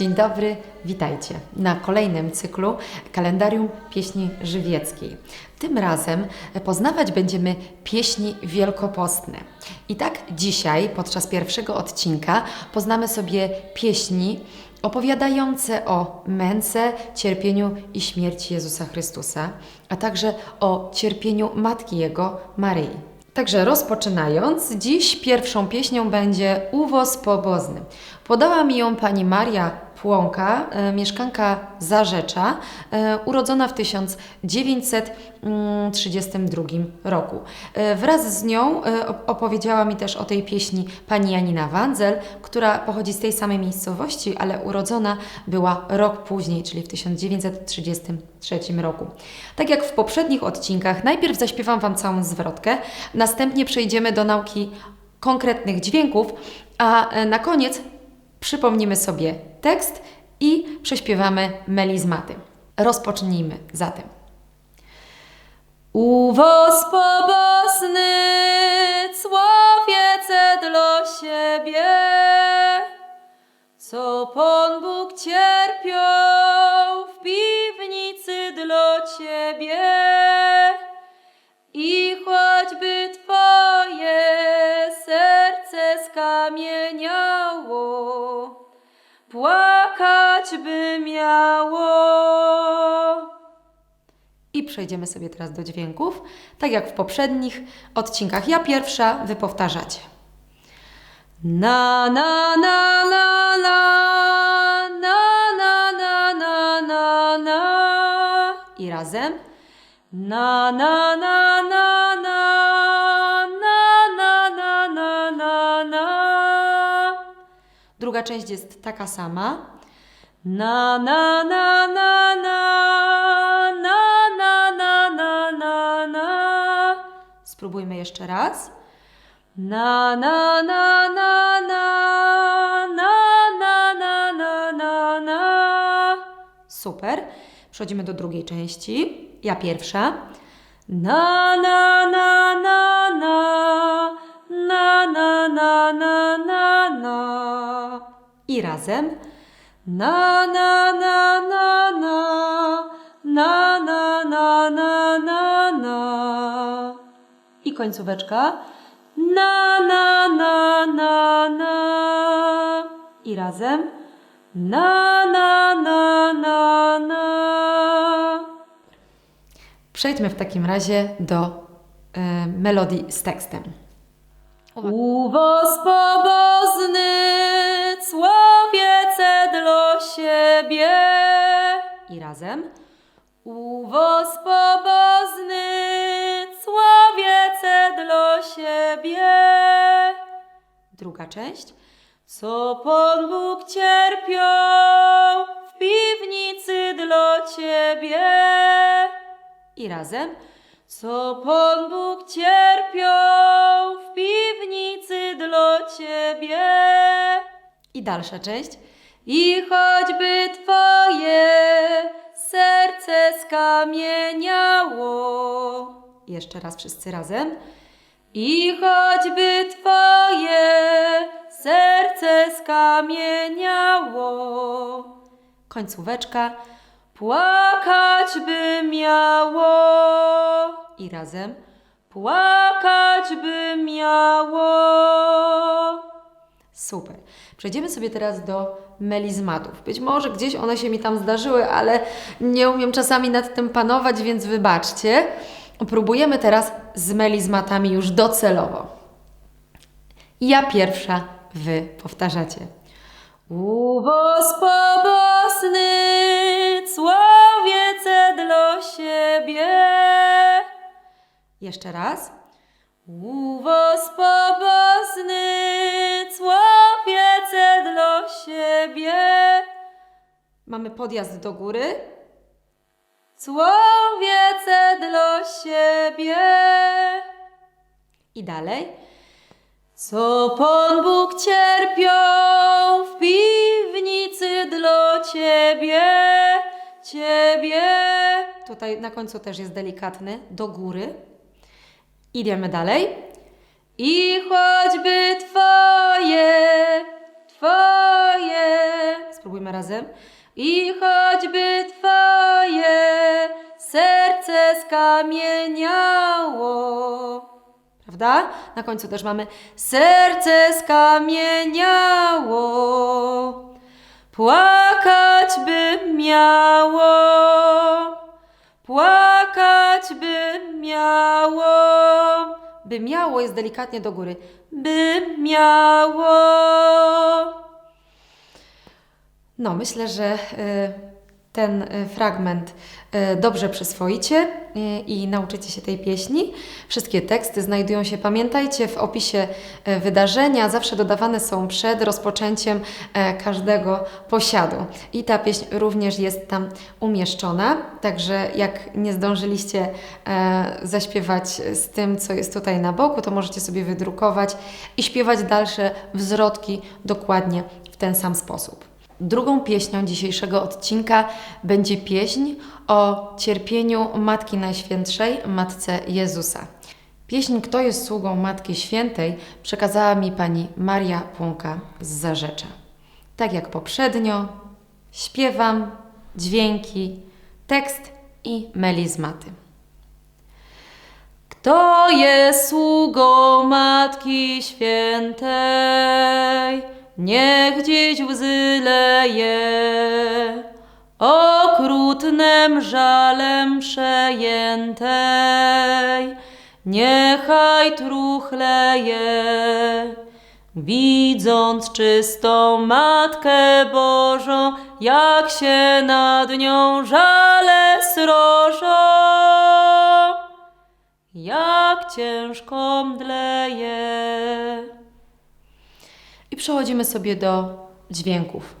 Dzień dobry, witajcie na kolejnym cyklu kalendarium pieśni żywieckiej. Tym razem poznawać będziemy pieśni wielkopostne. I tak dzisiaj, podczas pierwszego odcinka, poznamy sobie pieśni opowiadające o męce, cierpieniu i śmierci Jezusa Chrystusa, a także o cierpieniu Matki Jego, Maryi. Także rozpoczynając, dziś pierwszą pieśnią będzie Uwoz pobożny. Podała mi ją pani Maria Płonka, e, mieszkanka Zarzecza, e, urodzona w 1932 roku. E, wraz z nią op- opowiedziała mi też o tej pieśni pani Janina Wandzel, która pochodzi z tej samej miejscowości, ale urodzona była rok później, czyli w 1933 roku. Tak jak w poprzednich odcinkach, najpierw zaśpiewam Wam całą zwrotkę, następnie przejdziemy do nauki konkretnych dźwięków, a na koniec przypomnimy sobie tekst i prześpiewamy melizmaty. Rozpocznijmy zatem. Uwoz pobosny, cłowiece dla siebie, co Pan Bóg cierpiał przejdziemy sobie teraz do dźwięków, tak jak w poprzednich odcinkach. Ja pierwsza, wy powtarzacie. Na na na na na na na na na na na i razem. Na na na na na na na na na na na Druga część jest taka sama. Na na na na Spróbujmy jeszcze raz. Na na na na na na na na na na na Super. Przechodzimy do drugiej części. Ja pierwsza. Na na na na na na na na na na na i razem. Na na na na końcóweczka. Na na na na na i razem. Na na na na na. Przejdźmy w takim razie do e, melodii z tekstem. Uwoz pobożny, cłowiece dla siebie. I razem. Uwoz pobożny, dla siebie. Druga część. Co Pan Bóg cierpiał w piwnicy dla Ciebie. I razem. Co Pan Bóg cierpiał w piwnicy dla Ciebie. I dalsza część. I choćby Twoje serce skamieniało. Jeszcze raz wszyscy razem. I choćby Twoje serce skamieniało. Końcóweczka. Płakać by miało. I razem. Płakać by miało. Super. Przejdziemy sobie teraz do melizmatów. Być może gdzieś one się mi tam zdarzyły, ale nie umiem czasami nad tym panować, więc wybaczcie. Próbujemy teraz z melizmatami już docelowo. Ja pierwsza, wy powtarzacie. Uwoz pobożny, cłowiece dla siebie. Jeszcze raz. Uwoz pobożny, cłowiece dla siebie. Mamy podjazd do góry. Cłowiece dla siebie. I dalej. Co Pan Bóg cierpiał w piwnicy dla Ciebie, Ciebie. Tutaj na końcu też jest delikatny, do góry. Idziemy dalej. I choćby Twoje, Twoje, spróbujmy razem. I choćby Twoje serce skamieniało. Prawda? Na końcu też mamy serce skamieniało. Płakać by miało, płakać by miało, by miało jest delikatnie do góry, by miało. No, myślę, że y, ten y, fragment y, dobrze przyswoicie i nauczycie się tej pieśni. Wszystkie teksty znajdują się, pamiętajcie, w opisie wydarzenia. Zawsze dodawane są przed rozpoczęciem e, każdego posiadu. I ta pieśń również jest tam umieszczona. Także jak nie zdążyliście e, zaśpiewać z tym, co jest tutaj na boku, to możecie sobie wydrukować i śpiewać dalsze wzrodki dokładnie w ten sam sposób. Drugą pieśnią dzisiejszego odcinka będzie pieśń o cierpieniu Matki Najświętszej, Matce Jezusa. Pieśń Kto jest sługą Matki Świętej przekazała mi pani Maria Płonka z Zarzecza. Tak jak poprzednio, śpiewam, dźwięki, tekst i melizmaty. Kto jest sługą Matki Świętej, niech dziś łzy leje, okrutnym żalem przejętej, niechaj truchleje. Widząc czystą Matkę Bożą, jak się nad nią żale srożą, jak ciężko mdleje. Przechodzimy sobie do dźwięków.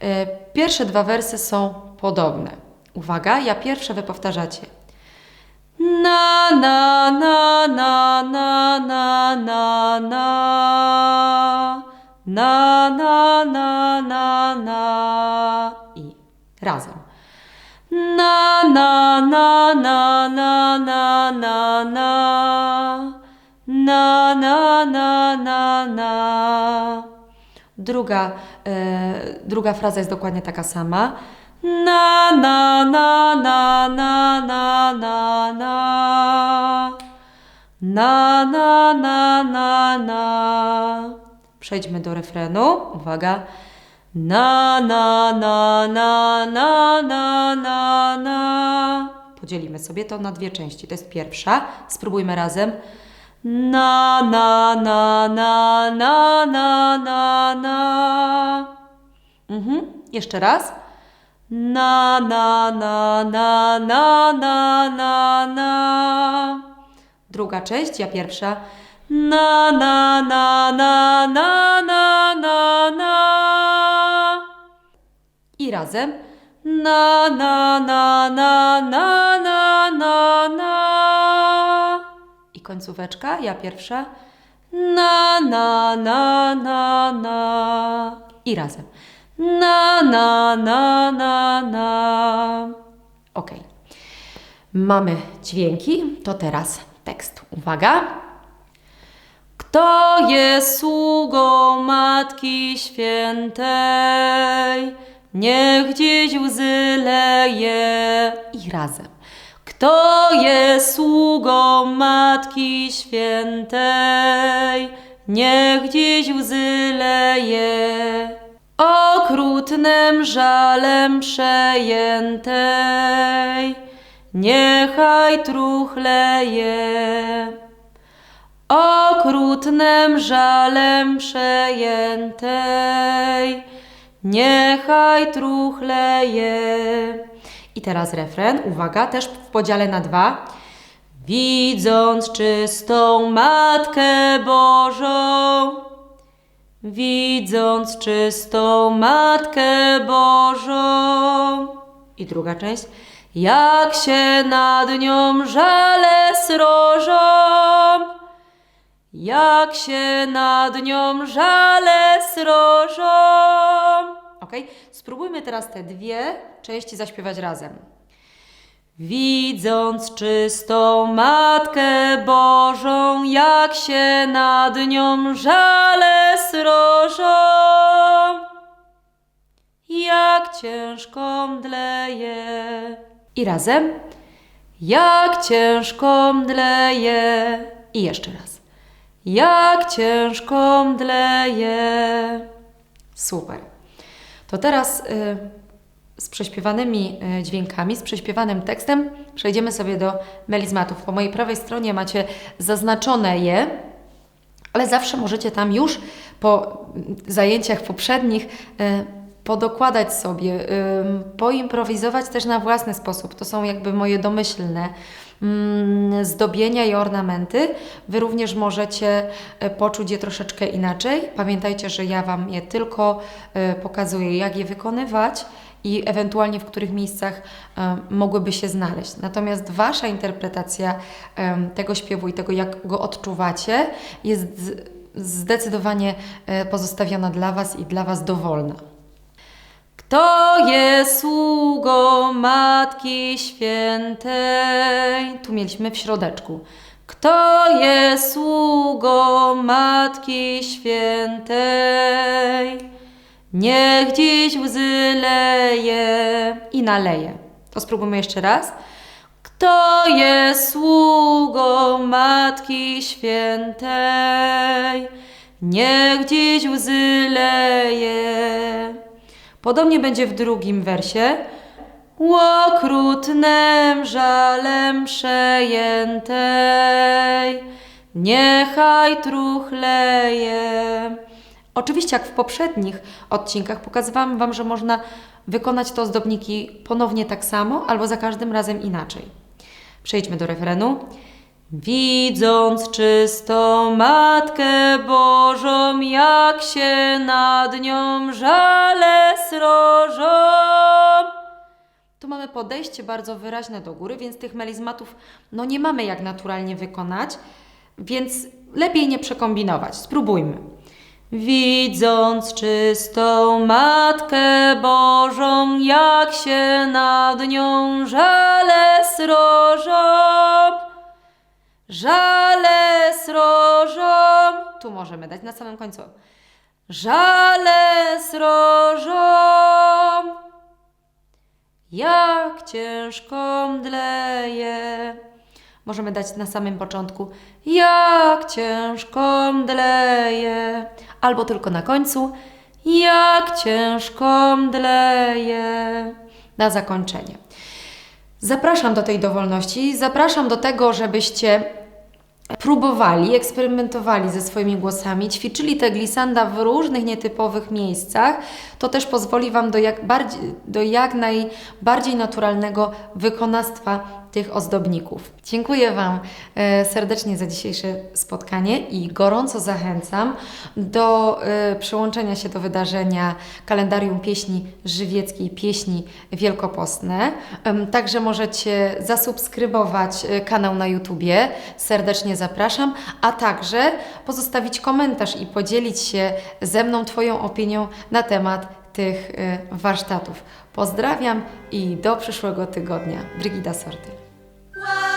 E, Pierwsze dwa wersy są podobne. Uwaga, ja pierwsze wy powtarzacie. Na, na, na, na, na, na, na, na. Na, na, na, na, na. I razem. Na, na, na, na, na, na, na, na. Na, na, na, na, na. Druga, e, druga fraza jest dokładnie taka sama. Na, na, na, na, na, na, na, na. Na, na, na, na, na. Przejdźmy do refrenu. Uwaga. Na, na, na, na, na, na, na, na. Podzielimy sobie to na dwie części. To jest pierwsza. Spróbujmy razem. Na, na, na, na, na, na, na, na. Mhm. Jeszcze raz. Na, na, na, na, na, na, na, na. Druga część, ja pierwsza. Na, na, na, na, na, na, na, na. I razem. Na, na, na, na, na, na, końcóweczka, ja pierwsza. Na, na, na, na, na. I razem. Na, na, na, na, na. Ok. Mamy dźwięki, to teraz tekst. Uwaga. Kto jest sługą Matki Świętej, niech dziś łzy leje i razem. Kto jest sługą Matki Świętej, niech dziś łzy leje. Okrutnym żalem przejętej, niechaj truchleje. Okrutnym żalem przejętej, niechaj truchleje. I teraz refren, uwaga, też w podziale na dwa. Widząc czystą Matkę Bożą, widząc czystą Matkę Bożą. I druga część. Jak się nad nią żale srożą, jak się nad nią żale srożą. Ok? Spróbujmy teraz te dwie części zaśpiewać razem. Widząc czystą Matkę Bożą, jak się nad nią żale srożą. jak ciężko mdleje. I razem. Jak ciężko mdleje. I jeszcze raz. Jak ciężko mdleje. Super. To teraz y, z prześpiewanymi y, dźwiękami, z prześpiewanym tekstem przejdziemy sobie do melizmatów. Po mojej prawej stronie macie zaznaczone je, ale zawsze możecie tam już po zajęciach poprzednich y, podokładać sobie, poimprowizować też na własny sposób. To są jakby moje domyślne mm, zdobienia i ornamenty. Wy również możecie e, poczuć je troszeczkę inaczej. Pamiętajcie, że ja Wam je tylko e, pokazuję, jak je wykonywać i ewentualnie w których miejscach e, mogłyby się znaleźć. Natomiast Wasza interpretacja tego śpiewu i tego, jak go odczuwacie, jest zdecydowanie pozostawiona dla Was i dla Was dowolna. Kto jest sługą Matki Świętej? Tu mieliśmy w środeczku. Kto jest sługą Matki Świętej? Niech dziś łzy leje i naleje. To spróbujmy jeszcze raz. Kto jest sługą Matki Świętej? Niech dziś łzy leje. Podobnie będzie w drugim wersie. Łokrutnym żalem przejętej, niechaj truchleje. Oczywiście, jak w poprzednich odcinkach, pokazywałam Wam, że można wykonać te ozdobniki ponownie tak samo, albo za każdym razem inaczej. Przejdźmy do refrenu. Widząc czystą Matkę Bożą, jak się nad nią żale srożą. Tu mamy podejście bardzo wyraźne do góry, więc tych melizmatów no nie mamy jak naturalnie wykonać, więc lepiej nie przekombinować. Spróbujmy. Widząc czystą Matkę Bożą, jak się nad nią żale srożą. Żale srożą. Tu możemy dać na samym końcu. Żale srożą. Jak ciężko mdleje. Możemy dać na samym początku. Jak ciężko mdleje. Albo tylko na końcu. Jak ciężko mdleje. Na zakończenie. Zapraszam do tej dowolności, zapraszam do tego, żebyście próbowali, eksperymentowali ze swoimi głosami, ćwiczyli te glissanda w różnych nietypowych miejscach. To też pozwoli Wam do jak, bardziej, do jak najbardziej naturalnego wykonawstwa tych ozdobników. Dziękuję Wam e, serdecznie za dzisiejsze spotkanie i gorąco zachęcam do e, przyłączenia się do wydarzenia kalendarium pieśni żywieckiej, pieśni wielkopostne. Także możecie zasubskrybować e, kanał na YouTubie. Serdecznie zapraszam, a także pozostawić komentarz i podzielić się ze mną Twoją opinią na temat tych warsztatów. Pozdrawiam i do przyszłego tygodnia. Brygida Sorty. Whoa.